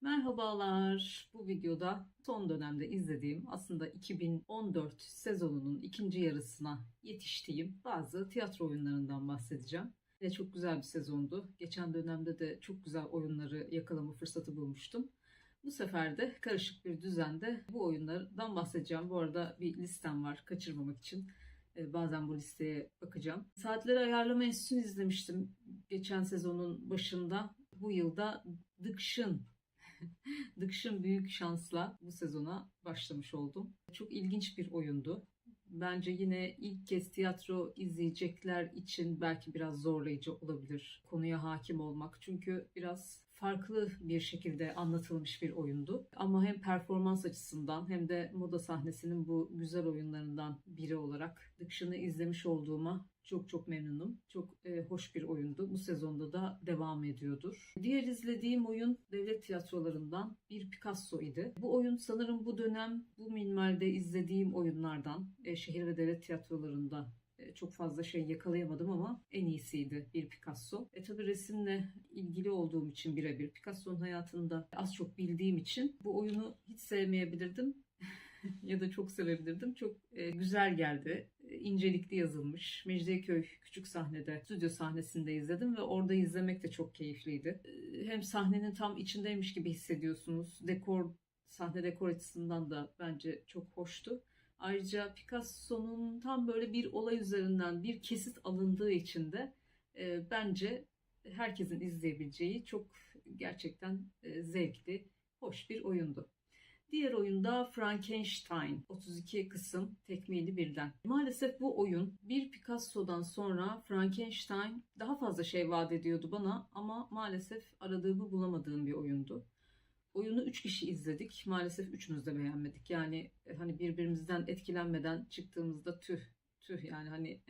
Merhabalar. Bu videoda son dönemde izlediğim aslında 2014 sezonunun ikinci yarısına yetiştiğim bazı tiyatro oyunlarından bahsedeceğim. Ve çok güzel bir sezondu. Geçen dönemde de çok güzel oyunları yakalama fırsatı bulmuştum. Bu sefer de karışık bir düzende bu oyunlardan bahsedeceğim. Bu arada bir listem var kaçırmamak için. Ee, Bazen bu listeye bakacağım. Saatleri Ayarlama Enstitüsü'nü izlemiştim geçen sezonun başında. Bu yılda Dıkşın Dıkşın büyük şansla bu sezona başlamış oldum. Çok ilginç bir oyundu. Bence yine ilk kez tiyatro izleyecekler için belki biraz zorlayıcı olabilir konuya hakim olmak. Çünkü biraz farklı bir şekilde anlatılmış bir oyundu. Ama hem performans açısından hem de moda sahnesinin bu güzel oyunlarından biri olarak Dıkşın'ı izlemiş olduğuma çok çok memnunum. Çok e, hoş bir oyundu. Bu sezonda da devam ediyordur. Diğer izlediğim oyun devlet tiyatrolarından bir Picasso idi. Bu oyun sanırım bu dönem bu minvalde izlediğim oyunlardan e, şehir ve devlet tiyatrolarında çok fazla şey yakalayamadım ama en iyisiydi bir Picasso. E tabi resimle ilgili olduğum için birebir Picasso'nun hayatında az çok bildiğim için bu oyunu hiç sevmeyebilirdim ya da çok sevebilirdim. Çok e, güzel geldi. E, incelikli yazılmış. Mecidiyeköy küçük sahnede, stüdyo sahnesinde izledim ve orada izlemek de çok keyifliydi. E, hem sahnenin tam içindeymiş gibi hissediyorsunuz. Dekor, sahne dekor açısından da bence çok hoştu. Ayrıca Picasso'nun tam böyle bir olay üzerinden bir kesit alındığı için de e, bence herkesin izleyebileceği çok gerçekten e, zevkli, hoş bir oyundu. Diğer oyunda Frankenstein 32 kısım tekmili birden. Maalesef bu oyun bir Picasso'dan sonra Frankenstein daha fazla şey vaat ediyordu bana ama maalesef aradığımı bulamadığım bir oyundu. Oyunu 3 kişi izledik. Maalesef üçümüz de beğenmedik. Yani e, hani birbirimizden etkilenmeden çıktığımızda tüh tüh yani hani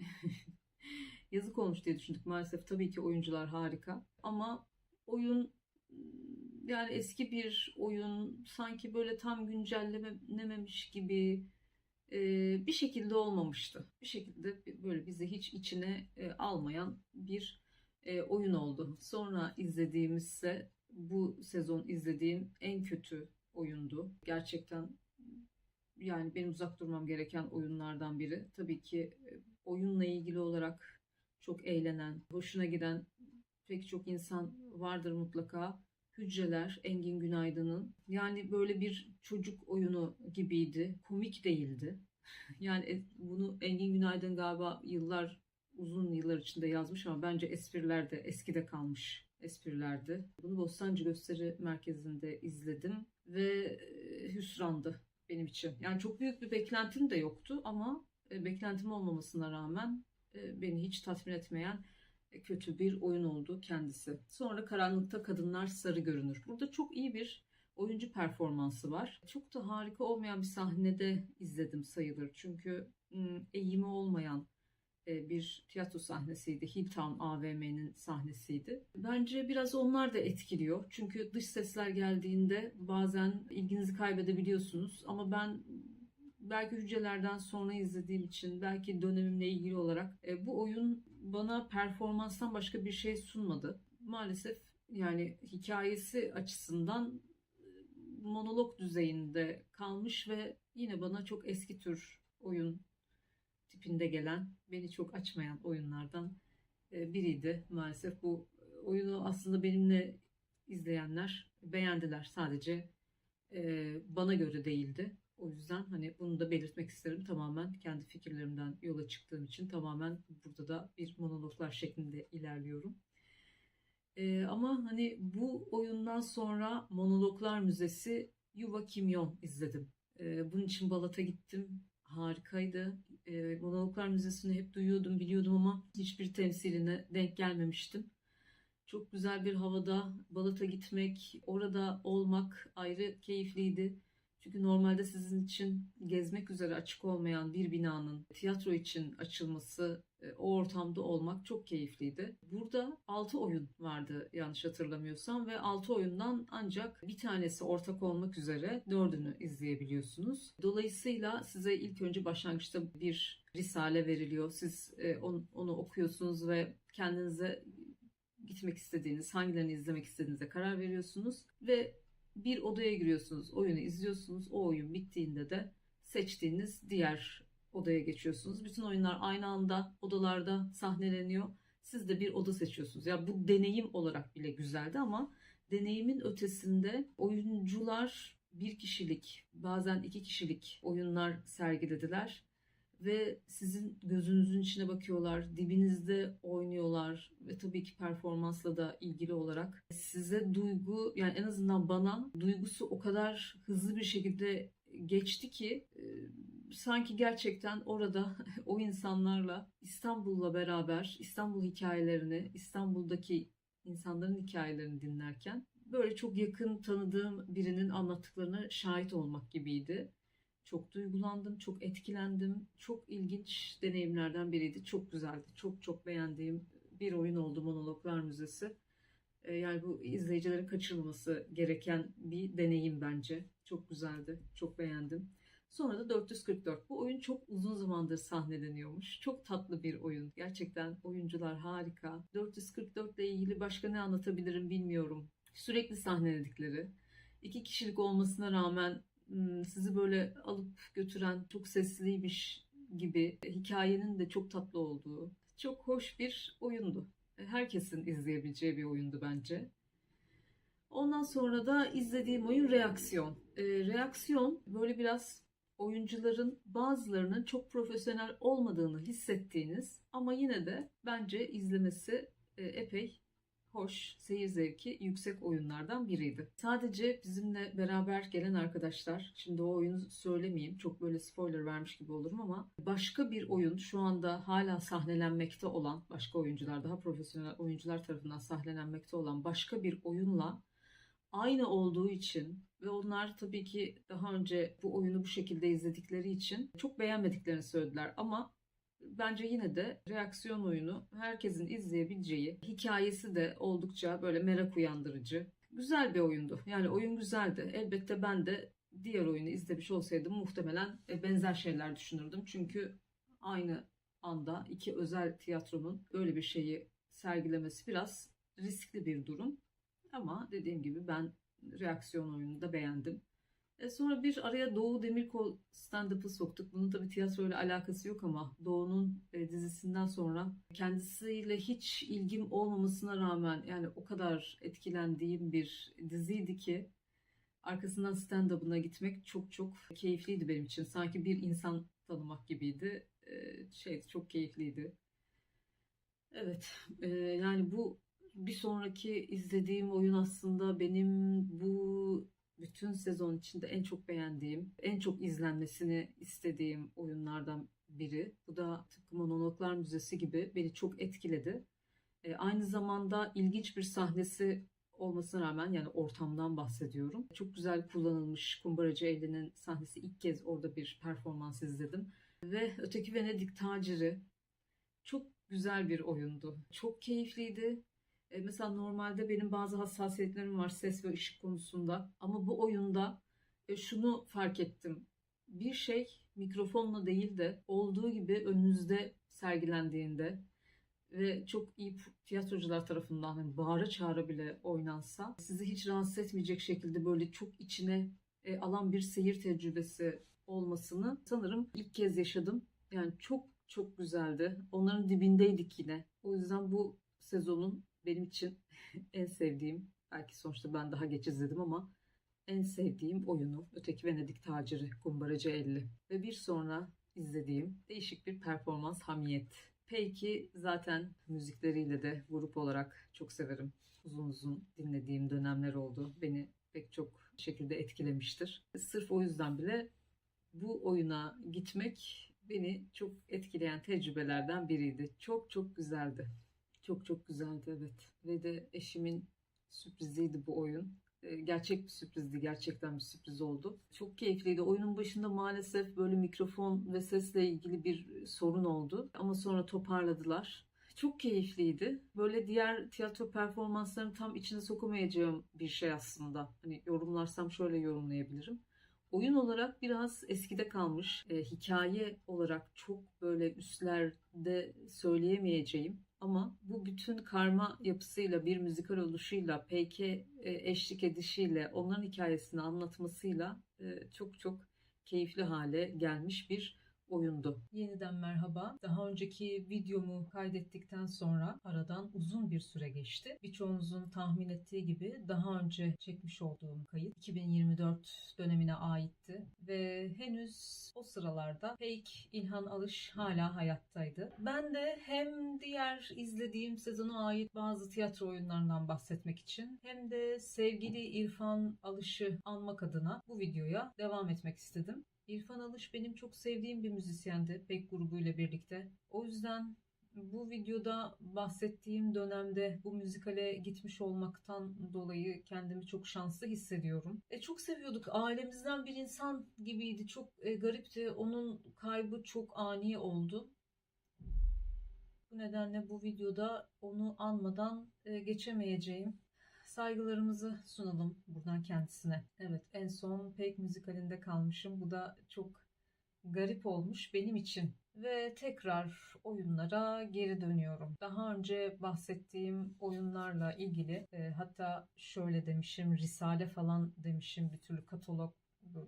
yazık olmuş diye düşündük. Maalesef tabii ki oyuncular harika ama oyun yani eski bir oyun sanki böyle tam güncellenememiş gibi e, bir şekilde olmamıştı. Bir şekilde böyle bizi hiç içine e, almayan bir e, oyun oldu. Sonra izlediğimizse bu sezon izlediğim en kötü oyundu. Gerçekten yani benim uzak durmam gereken oyunlardan biri. Tabii ki e, oyunla ilgili olarak çok eğlenen, hoşuna giden pek çok insan vardır mutlaka. Hücreler Engin Günaydın'ın. Yani böyle bir çocuk oyunu gibiydi. Komik değildi. Yani e, bunu Engin Günaydın galiba yıllar uzun yıllar içinde yazmış ama bence espriler de eskide kalmış esprilerdi. Bunu Bostancı Gösteri Merkezi'nde izledim ve e, hüsrandı benim için. Yani çok büyük bir beklentim de yoktu ama e, beklentim olmamasına rağmen e, beni hiç tatmin etmeyen kötü bir oyun oldu kendisi. Sonra Karanlıkta Kadınlar Sarı Görünür. Burada çok iyi bir oyuncu performansı var. Çok da harika olmayan bir sahnede izledim sayılır. Çünkü eğimi olmayan bir tiyatro sahnesiydi. Hilltown AVM'nin sahnesiydi. Bence biraz onlar da etkiliyor. Çünkü dış sesler geldiğinde bazen ilginizi kaybedebiliyorsunuz. Ama ben belki hücrelerden sonra izlediğim için, belki dönemimle ilgili olarak bu oyun bana performanstan başka bir şey sunmadı. Maalesef yani hikayesi açısından monolog düzeyinde kalmış ve yine bana çok eski tür oyun tipinde gelen, beni çok açmayan oyunlardan biriydi. Maalesef bu oyunu aslında benimle izleyenler beğendiler. Sadece bana göre değildi. O yüzden hani bunu da belirtmek isterim. Tamamen kendi fikirlerimden yola çıktığım için tamamen burada da bir monologlar şeklinde ilerliyorum. Ee, ama hani bu oyundan sonra Monologlar Müzesi Yuva Kimyon izledim. Ee, bunun için Balat'a gittim. Harikaydı. Ee, Monologlar Müzesi'ni hep duyuyordum, biliyordum ama hiçbir temsiline denk gelmemiştim. Çok güzel bir havada Balat'a gitmek, orada olmak ayrı keyifliydi. Çünkü normalde sizin için gezmek üzere açık olmayan bir binanın tiyatro için açılması, e, o ortamda olmak çok keyifliydi. Burada 6 oyun vardı yanlış hatırlamıyorsam ve 6 oyundan ancak bir tanesi ortak olmak üzere 4'ünü izleyebiliyorsunuz. Dolayısıyla size ilk önce başlangıçta bir risale veriliyor. Siz e, onu okuyorsunuz ve kendinize gitmek istediğiniz, hangilerini izlemek istediğinize karar veriyorsunuz ve bir odaya giriyorsunuz, oyunu izliyorsunuz. O oyun bittiğinde de seçtiğiniz diğer odaya geçiyorsunuz. Bütün oyunlar aynı anda odalarda sahneleniyor. Siz de bir oda seçiyorsunuz. Ya bu deneyim olarak bile güzeldi ama deneyimin ötesinde oyuncular bir kişilik, bazen iki kişilik oyunlar sergilediler ve sizin gözünüzün içine bakıyorlar, dibinizde oynuyorlar ve tabii ki performansla da ilgili olarak size duygu yani en azından bana duygusu o kadar hızlı bir şekilde geçti ki sanki gerçekten orada o insanlarla İstanbul'la beraber İstanbul hikayelerini, İstanbul'daki insanların hikayelerini dinlerken böyle çok yakın tanıdığım birinin anlattıklarına şahit olmak gibiydi. Çok duygulandım, çok etkilendim. Çok ilginç deneyimlerden biriydi. Çok güzeldi. Çok çok beğendiğim bir oyun oldu Monologlar Müzesi. E, Yani bu izleyicilerin kaçırılması gereken bir deneyim bence. Çok güzeldi. Çok beğendim. Sonra da 444. Bu oyun çok uzun zamandır sahneleniyormuş. Çok tatlı bir oyun. Gerçekten oyuncular harika. 444 ile ilgili başka ne anlatabilirim bilmiyorum. Sürekli sahneledikleri. iki kişilik olmasına rağmen sizi böyle alıp götüren çok sesliymiş gibi hikayenin de çok tatlı olduğu çok hoş bir oyundu. Herkesin izleyebileceği bir oyundu bence. Ondan sonra da izlediğim oyun Reaksiyon. Ee, Reaksiyon böyle biraz oyuncuların bazılarının çok profesyonel olmadığını hissettiğiniz ama yine de bence izlemesi e, epey hoş, seyir zevki yüksek oyunlardan biriydi. Sadece bizimle beraber gelen arkadaşlar, şimdi o oyunu söylemeyeyim, çok böyle spoiler vermiş gibi olurum ama başka bir oyun şu anda hala sahnelenmekte olan, başka oyuncular, daha profesyonel oyuncular tarafından sahnelenmekte olan başka bir oyunla aynı olduğu için ve onlar tabii ki daha önce bu oyunu bu şekilde izledikleri için çok beğenmediklerini söylediler ama bence yine de reaksiyon oyunu herkesin izleyebileceği, hikayesi de oldukça böyle merak uyandırıcı. Güzel bir oyundu. Yani oyun güzeldi. Elbette ben de diğer oyunu izlemiş olsaydım muhtemelen e, benzer şeyler düşünürdüm. Çünkü aynı anda iki özel tiyatronun böyle bir şeyi sergilemesi biraz riskli bir durum. Ama dediğim gibi ben reaksiyon oyununu da beğendim. E sonra bir araya Doğu Demirkol stand-up'ı soktuk. Bunun tabii tiyatroyla alakası yok ama Doğu'nun e, dizisinden sonra kendisiyle hiç ilgim olmamasına rağmen yani o kadar etkilendiğim bir diziydi ki arkasından stand-up'ına gitmek çok çok keyifliydi benim için. Sanki bir insan tanımak gibiydi. E, şey çok keyifliydi. Evet, e, yani bu bir sonraki izlediğim oyun aslında benim bu bütün sezon içinde en çok beğendiğim, en çok izlenmesini istediğim oyunlardan biri. Bu da tıpkı Monologlar Müzesi gibi beni çok etkiledi. E, aynı zamanda ilginç bir sahnesi olmasına rağmen yani ortamdan bahsediyorum. Çok güzel kullanılmış Kumbaracı Elli'nin sahnesi ilk kez orada bir performans izledim. Ve Öteki Venedik Taciri çok güzel bir oyundu. Çok keyifliydi. E, mesela normalde benim bazı hassasiyetlerim var ses ve ışık konusunda. Ama bu oyunda e, şunu fark ettim. Bir şey mikrofonla değil de olduğu gibi önünüzde sergilendiğinde ve çok iyi tiyatrocular tarafından hani bağıra çağıra bile oynansa sizi hiç rahatsız etmeyecek şekilde böyle çok içine e, alan bir seyir tecrübesi olmasını sanırım ilk kez yaşadım. Yani çok çok güzeldi. Onların dibindeydik yine. O yüzden bu sezonun benim için en sevdiğim, belki sonuçta ben daha geç izledim ama en sevdiğim oyunu Öteki Venedik Taciri Kumbaracı 50 ve bir sonra izlediğim değişik bir performans Hamiyet. Peki zaten müzikleriyle de grup olarak çok severim. Uzun uzun dinlediğim dönemler oldu. Beni pek çok şekilde etkilemiştir. Sırf o yüzden bile bu oyuna gitmek beni çok etkileyen tecrübelerden biriydi. Çok çok güzeldi. Çok çok güzeldi evet. Ve de eşimin sürpriziydi bu oyun. Ee, Gerçek bir sürprizdi. Gerçekten bir sürpriz oldu. Çok keyifliydi. Oyunun başında maalesef böyle mikrofon ve sesle ilgili bir sorun oldu. Ama sonra toparladılar. Çok keyifliydi. Böyle diğer tiyatro performanslarını tam içine sokamayacağım bir şey aslında. Hani yorumlarsam şöyle yorumlayabilirim. Oyun olarak biraz eskide kalmış. E, hikaye olarak çok böyle üstlerde söyleyemeyeceğim Ama bu bütün karma yapısıyla, bir müzikal oluşuyla, peyke e, eşlik edişiyle, onların hikayesini anlatmasıyla e, çok çok keyifli hale gelmiş bir oyundu. Yeniden merhaba. Daha önceki videomu kaydettikten sonra aradan uzun bir süre geçti. Birçoğunuzun tahmin ettiği gibi daha önce çekmiş olduğum kayıt 2024 dönemine aitti ve henüz sıralarda Fake İlhan Alış hala hayattaydı. Ben de hem diğer izlediğim sezona ait bazı tiyatro oyunlarından bahsetmek için hem de sevgili İrfan Alış'ı anmak adına bu videoya devam etmek istedim. İrfan Alış benim çok sevdiğim bir müzisyendi Pek grubuyla birlikte. O yüzden bu videoda bahsettiğim dönemde bu müzikale gitmiş olmaktan dolayı kendimi çok şanslı hissediyorum. E, çok seviyorduk. Ailemizden bir insan gibiydi. Çok e, garipti. Onun kaybı çok ani oldu. Bu nedenle bu videoda onu anmadan e, geçemeyeceğim saygılarımızı sunalım buradan kendisine. Evet en son Pek müzikalinde kalmışım. Bu da çok garip olmuş benim için. Ve tekrar oyunlara geri dönüyorum. Daha önce bahsettiğim oyunlarla ilgili e, hatta şöyle demişim Risale falan demişim bir türlü katalog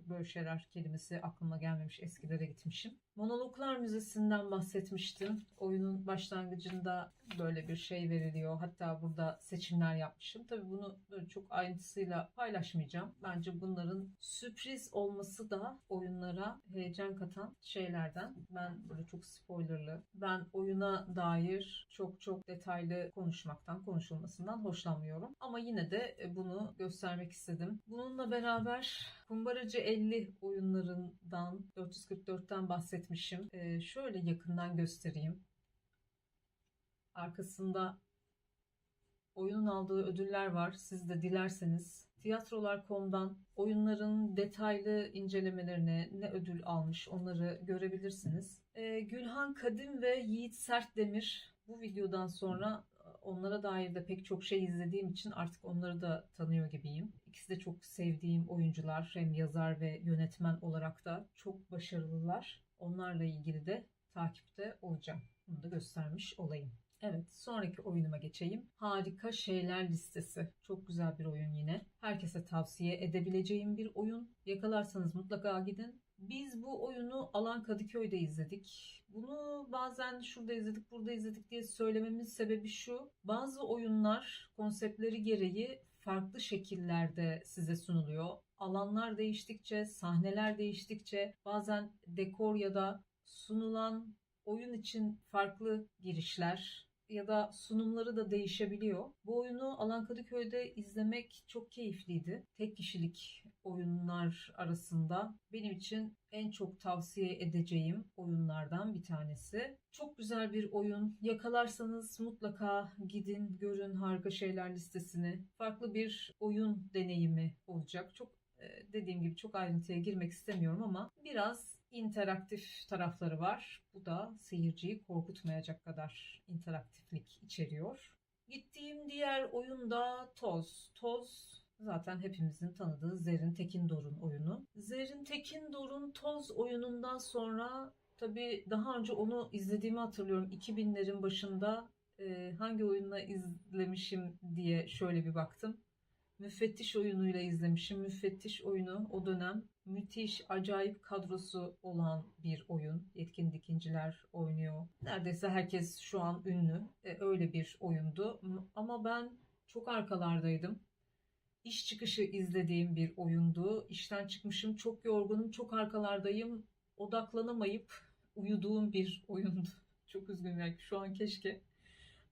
böyle şeyler kelimesi aklıma gelmemiş eskilere gitmişim. Monologlar Müzesi'nden bahsetmiştim. Oyunun başlangıcında böyle bir şey veriliyor. Hatta burada seçimler yapmışım. Tabii bunu çok ayrıntısıyla paylaşmayacağım. Bence bunların sürpriz olması da oyunlara heyecan katan şeylerden. Ben böyle çok spoilerlı. Ben oyuna dair çok çok detaylı konuşmaktan, konuşulmasından hoşlanmıyorum. Ama yine de bunu göstermek istedim. Bununla beraber Kumbaracı 50 oyunlarından 444'ten bahsetmişim. Ee, şöyle yakından göstereyim. Arkasında oyunun aldığı ödüller var. Siz de dilerseniz tiyatrolar.com'dan oyunların detaylı incelemelerine ne ödül almış onları görebilirsiniz. Ee, Gülhan Kadim ve Yiğit Sertdemir bu videodan sonra onlara dair de pek çok şey izlediğim için artık onları da tanıyor gibiyim. İkisi de çok sevdiğim oyuncular hem yazar ve yönetmen olarak da çok başarılılar. Onlarla ilgili de takipte olacağım. Bunu da göstermiş olayım. Evet, sonraki oyunuma geçeyim. Harika Şeyler Listesi. Çok güzel bir oyun yine. Herkese tavsiye edebileceğim bir oyun. Yakalarsanız mutlaka gidin. Biz bu oyunu Alan Kadıköy'de izledik. Bunu bazen şurada izledik, burada izledik diye söylememin sebebi şu. Bazı oyunlar konseptleri gereği farklı şekillerde size sunuluyor. Alanlar değiştikçe, sahneler değiştikçe bazen dekor ya da sunulan oyun için farklı girişler ya da sunumları da değişebiliyor. Bu oyunu Alan Kadıköy'de izlemek çok keyifliydi. Tek kişilik oyunlar arasında benim için en çok tavsiye edeceğim oyunlardan bir tanesi. Çok güzel bir oyun. Yakalarsanız mutlaka gidin, görün harika şeyler listesini. Farklı bir oyun deneyimi olacak. Çok e, dediğim gibi çok ayrıntıya girmek istemiyorum ama biraz interaktif tarafları var. Bu da seyirciyi korkutmayacak kadar interaktiflik içeriyor. Gittiğim diğer oyun da Toz. Toz zaten hepimizin tanıdığı Zerrin Tekindor'un oyunu. Zerrin Tekindor'un Toz oyunundan sonra tabii daha önce onu izlediğimi hatırlıyorum. 2000'lerin başında e, hangi oyunla izlemişim diye şöyle bir baktım. Müfettiş oyunuyla izlemişim. Müfettiş oyunu o dönem müthiş, acayip kadrosu olan bir oyun. Yetkin dikinciler oynuyor. Neredeyse herkes şu an ünlü. E, öyle bir oyundu. Ama ben çok arkalardaydım. İş çıkışı izlediğim bir oyundu. İşten çıkmışım, çok yorgunum, çok arkalardayım. Odaklanamayıp uyuduğum bir oyundu. Çok üzgünüm belki şu an keşke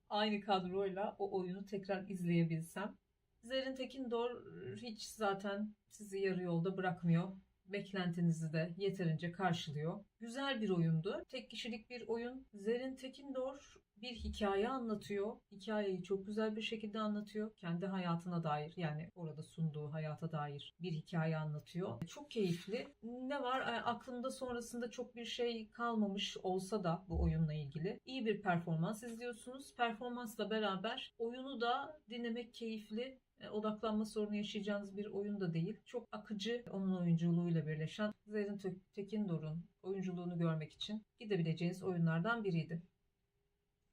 aynı kadroyla o oyunu tekrar izleyebilsem. Zerrin Tekindor hiç zaten sizi yarı yolda bırakmıyor. Beklentinizi de yeterince karşılıyor. Güzel bir oyundu. Tek kişilik bir oyun. Zerrin Tekindor bir hikaye anlatıyor. Hikayeyi çok güzel bir şekilde anlatıyor. Kendi hayatına dair yani orada sunduğu hayata dair bir hikaye anlatıyor. Çok keyifli. Ne var? Aklımda sonrasında çok bir şey kalmamış olsa da bu oyunla ilgili. iyi bir performans izliyorsunuz. Performansla beraber oyunu da dinlemek keyifli e, odaklanma sorunu yaşayacağınız bir oyun da değil. Çok akıcı onun oyunculuğuyla birleşen Zerrin Tekindor'un oyunculuğunu görmek için gidebileceğiniz oyunlardan biriydi.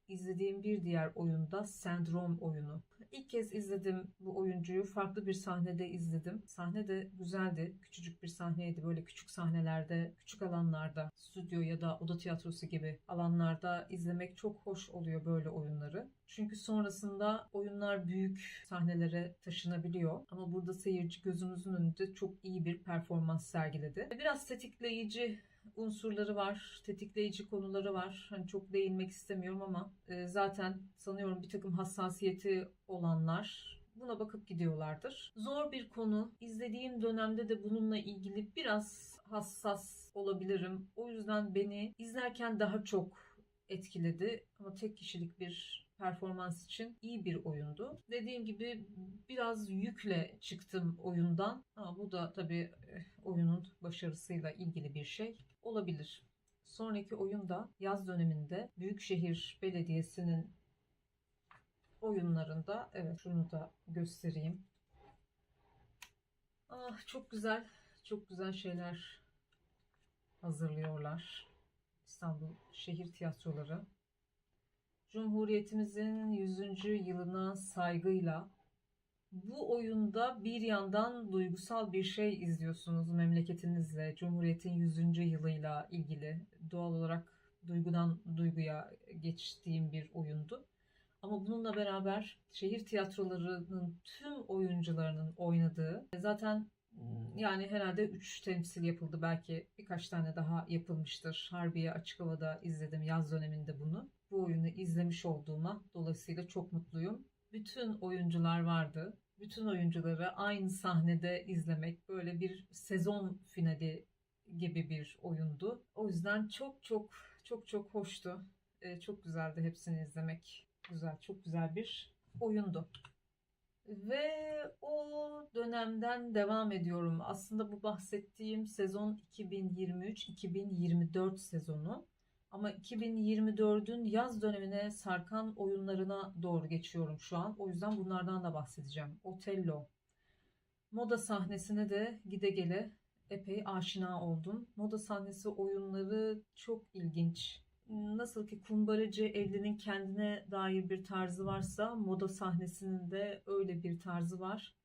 İzlediğim bir diğer oyunda Sendrom oyunu. İlk kez izledim bu oyuncuyu. Farklı bir sahnede izledim. Sahne de güzeldi. Küçücük bir sahneydi. Böyle küçük sahnelerde, küçük alanlarda, stüdyo ya da oda tiyatrosu gibi alanlarda izlemek çok hoş oluyor böyle oyunları. Çünkü sonrasında oyunlar büyük sahnelere taşınabiliyor. Ama burada seyirci gözümüzün önünde çok iyi bir performans sergiledi. Biraz tetikleyici unsurları var, tetikleyici konuları var. Hani çok değinmek istemiyorum ama e, zaten sanıyorum bir takım hassasiyeti olanlar buna bakıp gidiyorlardır. Zor bir konu. İzlediğim dönemde de bununla ilgili biraz hassas olabilirim. O yüzden beni izlerken daha çok etkiledi. Ama tek kişilik bir performans için iyi bir oyundu. Dediğim gibi biraz yükle çıktım oyundan. Ama bu da tabii eh, oyunun başarısıyla ilgili bir şey olabilir. Sonraki oyunda yaz döneminde Büyükşehir Belediyesi'nin oyunlarında evet şunu da göstereyim. Ah çok güzel, çok güzel şeyler hazırlıyorlar. İstanbul Şehir Tiyatroları. Cumhuriyetimizin 100. yılına saygıyla bu oyunda bir yandan duygusal bir şey izliyorsunuz memleketinizle, Cumhuriyet'in 100. yılıyla ilgili. Doğal olarak duygudan duyguya geçtiğim bir oyundu. Ama bununla beraber şehir tiyatrolarının tüm oyuncularının oynadığı, zaten yani herhalde 3 temsil yapıldı. Belki birkaç tane daha yapılmıştır. Harbiye Açık Hava'da izledim yaz döneminde bunu. Bu oyunu izlemiş olduğuma dolayısıyla çok mutluyum. Bütün oyuncular vardı. Bütün oyuncuları aynı sahnede izlemek böyle bir sezon finali gibi bir oyundu. O yüzden çok çok çok çok hoştu. Ee, çok güzeldi hepsini izlemek. Güzel, çok güzel bir oyundu. Ve o dönemden devam ediyorum. Aslında bu bahsettiğim sezon 2023-2024 sezonu. Ama 2024'ün yaz dönemine sarkan oyunlarına doğru geçiyorum şu an. O yüzden bunlardan da bahsedeceğim. Otello. Moda sahnesine de gide gele epey aşina oldum. Moda sahnesi oyunları çok ilginç. Nasıl ki kumbaracı evlinin kendine dair bir tarzı varsa moda sahnesinin de öyle bir tarzı var.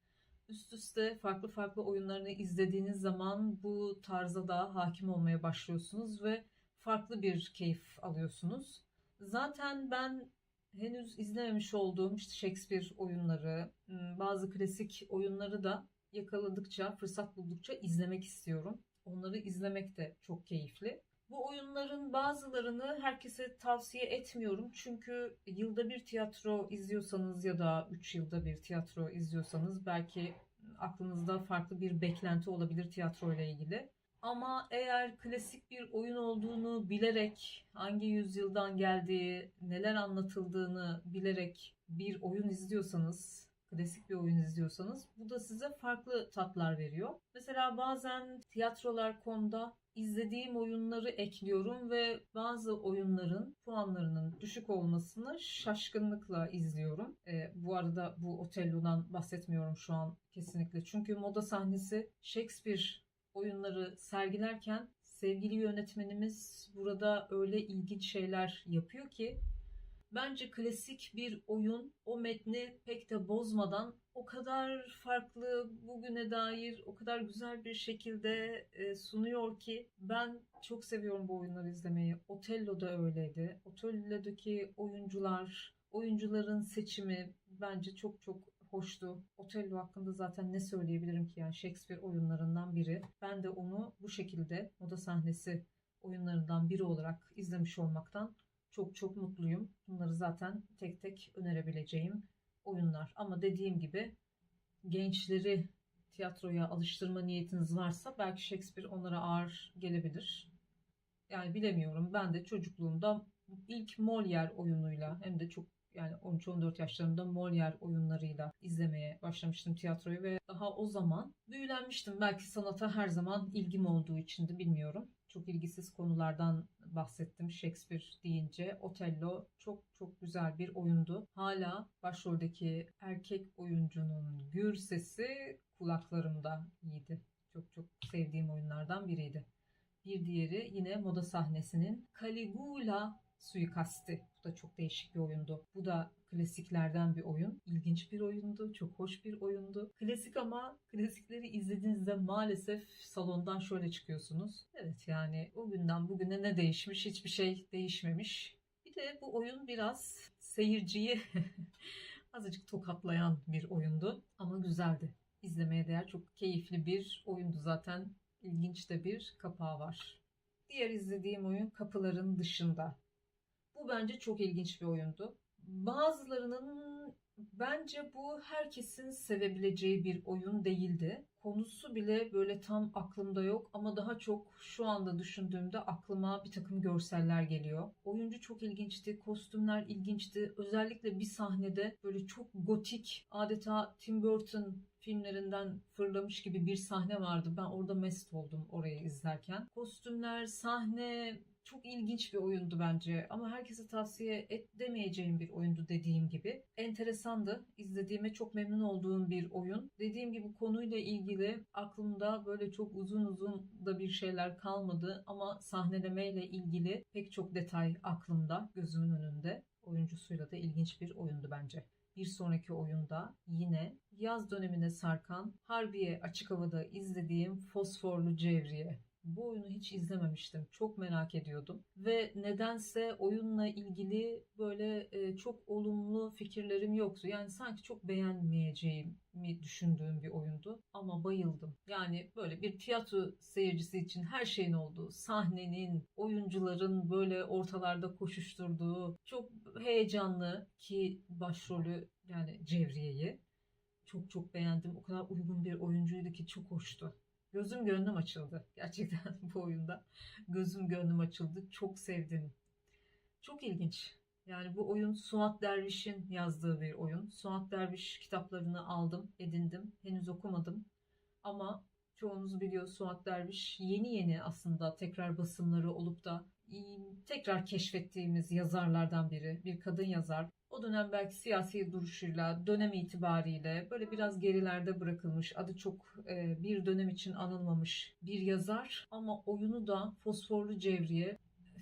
Üst üste farklı farklı oyunlarını izlediğiniz zaman bu tarza da hakim olmaya başlıyorsunuz ve farklı bir keyif alıyorsunuz. Zaten ben henüz izlememiş olduğum işte Shakespeare oyunları, bazı klasik oyunları da yakaladıkça, fırsat buldukça izlemek istiyorum. Onları izlemek de çok keyifli. Bu oyunların bazılarını herkese tavsiye etmiyorum. Çünkü yılda bir tiyatro izliyorsanız ya da 3 yılda bir tiyatro izliyorsanız belki aklınızda farklı bir beklenti olabilir tiyatro ile ilgili. Ama eğer klasik bir oyun olduğunu bilerek, hangi yüzyıldan geldiği, neler anlatıldığını bilerek bir oyun izliyorsanız, klasik bir oyun izliyorsanız bu da size farklı tatlar veriyor. Mesela bazen tiyatrolar.com'da izlediğim oyunları ekliyorum ve bazı oyunların puanlarının düşük olmasını şaşkınlıkla izliyorum. E, bu arada bu Otello'dan bahsetmiyorum şu an kesinlikle. Çünkü moda sahnesi Shakespeare oyunları sergilerken sevgili yönetmenimiz burada öyle ilginç şeyler yapıyor ki bence klasik bir oyun o metni pek de bozmadan o kadar farklı bugüne dair o kadar güzel bir şekilde e, sunuyor ki ben çok seviyorum bu oyunları izlemeyi. Otello da öyleydi. Otello'daki oyuncular, oyuncuların seçimi bence çok çok hoştu. Otello hakkında zaten ne söyleyebilirim ki yani Shakespeare oyunlarından biri. Ben de onu bu şekilde moda sahnesi oyunlarından biri olarak izlemiş olmaktan çok çok mutluyum. Bunları zaten tek tek önerebileceğim oyunlar. Ama dediğim gibi gençleri tiyatroya alıştırma niyetiniz varsa belki Shakespeare onlara ağır gelebilir. Yani bilemiyorum. Ben de çocukluğumda ilk Molière oyunuyla hem de çok yani 13-14 yaşlarında Molière oyunlarıyla izlemeye başlamıştım tiyatroyu ve daha o zaman büyülenmiştim. Belki sanata her zaman ilgim olduğu için de bilmiyorum. Çok ilgisiz konulardan bahsettim Shakespeare deyince. Otello çok çok güzel bir oyundu. Hala başroldeki erkek oyuncunun gür sesi kulaklarımda iyiydi. Çok çok sevdiğim oyunlardan biriydi. Bir diğeri yine moda sahnesinin Caligula Suikasti. Bu da çok değişik bir oyundu. Bu da klasiklerden bir oyun. İlginç bir oyundu. Çok hoş bir oyundu. Klasik ama klasikleri izlediğinizde maalesef salondan şöyle çıkıyorsunuz. Evet yani o günden bugüne ne değişmiş? Hiçbir şey değişmemiş. Bir de bu oyun biraz seyirciyi azıcık tokatlayan bir oyundu. Ama güzeldi. İzlemeye değer çok keyifli bir oyundu zaten. İlginç de bir kapağı var. Diğer izlediğim oyun Kapıların Dışında. Bu bence çok ilginç bir oyundu. Bazılarının bence bu herkesin sevebileceği bir oyun değildi. Konusu bile böyle tam aklımda yok ama daha çok şu anda düşündüğümde aklıma bir takım görseller geliyor. Oyuncu çok ilginçti, kostümler ilginçti. Özellikle bir sahnede böyle çok gotik, adeta Tim Burton filmlerinden fırlamış gibi bir sahne vardı. Ben orada mest oldum orayı izlerken. Kostümler, sahne çok ilginç bir oyundu bence ama herkese tavsiye edemeyeceğim bir oyundu dediğim gibi. Enteresandı. İzlediğime çok memnun olduğum bir oyun. Dediğim gibi konuyla ilgili aklımda böyle çok uzun uzun da bir şeyler kalmadı ama sahnelemeyle ilgili pek çok detay aklımda, gözümün önünde. Oyuncusuyla da ilginç bir oyundu bence. Bir sonraki oyunda yine yaz dönemine sarkan Harbiye açık havada izlediğim Fosforlu Cevriye. Bu oyunu hiç izlememiştim. Çok merak ediyordum. Ve nedense oyunla ilgili böyle e, çok olumlu fikirlerim yoktu. Yani sanki çok beğenmeyeceğimi düşündüğüm bir oyundu. Ama bayıldım. Yani böyle bir tiyatro seyircisi için her şeyin olduğu, sahnenin, oyuncuların böyle ortalarda koşuşturduğu, çok heyecanlı ki başrolü yani Cevriye'yi çok çok beğendim. O kadar uygun bir oyuncuydu ki çok hoştu. Gözüm gönlüm açıldı. Gerçekten bu oyunda gözüm gönlüm açıldı. Çok sevdim. Çok ilginç. Yani bu oyun Suat Derviş'in yazdığı bir oyun. Suat Derviş kitaplarını aldım, edindim. Henüz okumadım. Ama çoğunuz biliyor Suat Derviş yeni yeni aslında tekrar basımları olup da tekrar keşfettiğimiz yazarlardan biri. Bir kadın yazar. O dönem belki siyasi duruşuyla, dönem itibariyle böyle biraz gerilerde bırakılmış, adı çok e, bir dönem için anılmamış bir yazar. Ama oyunu da Fosforlu Cevriye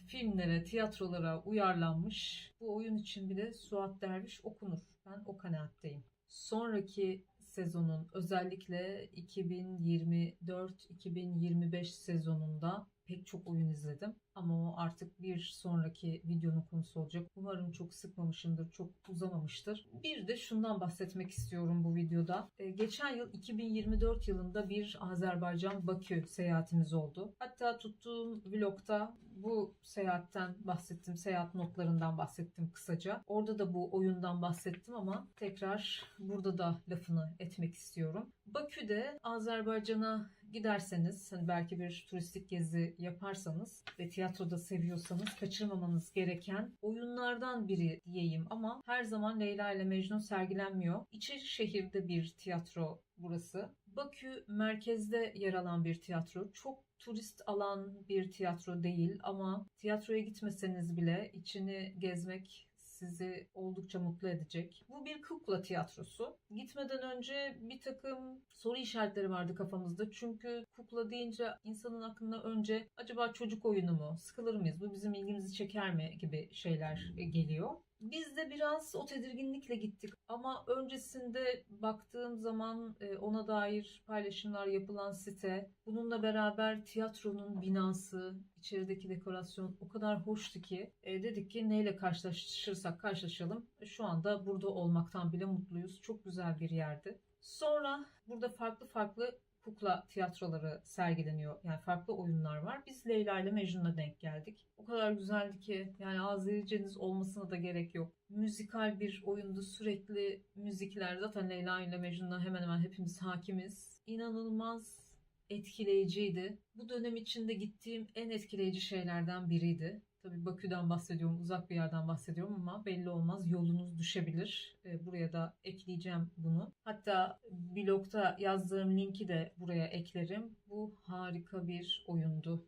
filmlere, tiyatrolara uyarlanmış. Bu oyun için bile Suat Derviş okunur. Ben o kanaatteyim. Sonraki sezonun özellikle 2024-2025 sezonunda pek çok oyun izledim. Ama o artık bir sonraki videonun konusu olacak. Umarım çok sıkmamışımdır, çok uzamamıştır. Bir de şundan bahsetmek istiyorum bu videoda. Ee, geçen yıl 2024 yılında bir Azerbaycan Bakü seyahatimiz oldu. Hatta tuttuğum vlogta bu seyahatten bahsettim, seyahat notlarından bahsettim kısaca. Orada da bu oyundan bahsettim ama tekrar burada da lafını etmek istiyorum. Bakü'de Azerbaycan'a giderseniz hani belki bir turistik gezi yaparsanız ve tiyatroda seviyorsanız kaçırmamanız gereken oyunlardan biri diyeyim ama her zaman Leyla ile Mecnun sergilenmiyor. İçeri şehirde bir tiyatro burası. Bakü merkezde yer alan bir tiyatro. Çok turist alan bir tiyatro değil ama tiyatroya gitmeseniz bile içini gezmek sizi oldukça mutlu edecek. Bu bir kukla tiyatrosu. Gitmeden önce bir takım soru işaretleri vardı kafamızda. Çünkü kukla deyince insanın aklına önce acaba çocuk oyunu mu? Sıkılır mıyız? Bu bizim ilgimizi çeker mi? gibi şeyler geliyor. Biz de biraz o tedirginlikle gittik ama öncesinde baktığım zaman e, ona dair paylaşımlar yapılan site, bununla beraber tiyatronun binası, içerideki dekorasyon o kadar hoştu ki e, dedik ki neyle karşılaşırsak karşılaşalım. Şu anda burada olmaktan bile mutluyuz. Çok güzel bir yerdi. Sonra burada farklı farklı kukla tiyatroları sergileniyor. Yani farklı oyunlar var. Biz Leyla ile Mecnun'a denk geldik. O kadar güzeldi ki yani Azericeniz olmasına da gerek yok. Müzikal bir oyundu. Sürekli müzikler. Zaten Leyla ile Mecnun'a hemen hemen hepimiz hakimiz. İnanılmaz etkileyiciydi. Bu dönem içinde gittiğim en etkileyici şeylerden biriydi. Tabii Bakü'den bahsediyorum, uzak bir yerden bahsediyorum ama belli olmaz yolunuz düşebilir. E, buraya da ekleyeceğim bunu. Hatta blogda yazdığım linki de buraya eklerim. Bu harika bir oyundu.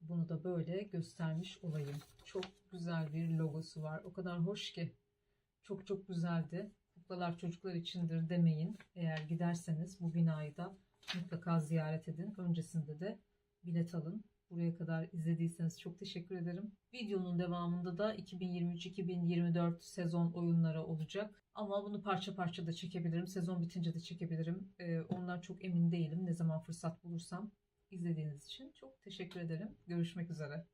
Bunu da böyle göstermiş olayım. Çok güzel bir logosu var. O kadar hoş ki. Çok çok güzeldi. Kuklalar çocuklar içindir demeyin. Eğer giderseniz bu binayı da mutlaka ziyaret edin. Öncesinde de bilet alın. Buraya kadar izlediyseniz çok teşekkür ederim. Videonun devamında da 2023-2024 sezon oyunları olacak. Ama bunu parça parça da çekebilirim. Sezon bitince de çekebilirim. Ee, onlar çok emin değilim. Ne zaman fırsat bulursam. İzlediğiniz için çok teşekkür ederim. Görüşmek üzere.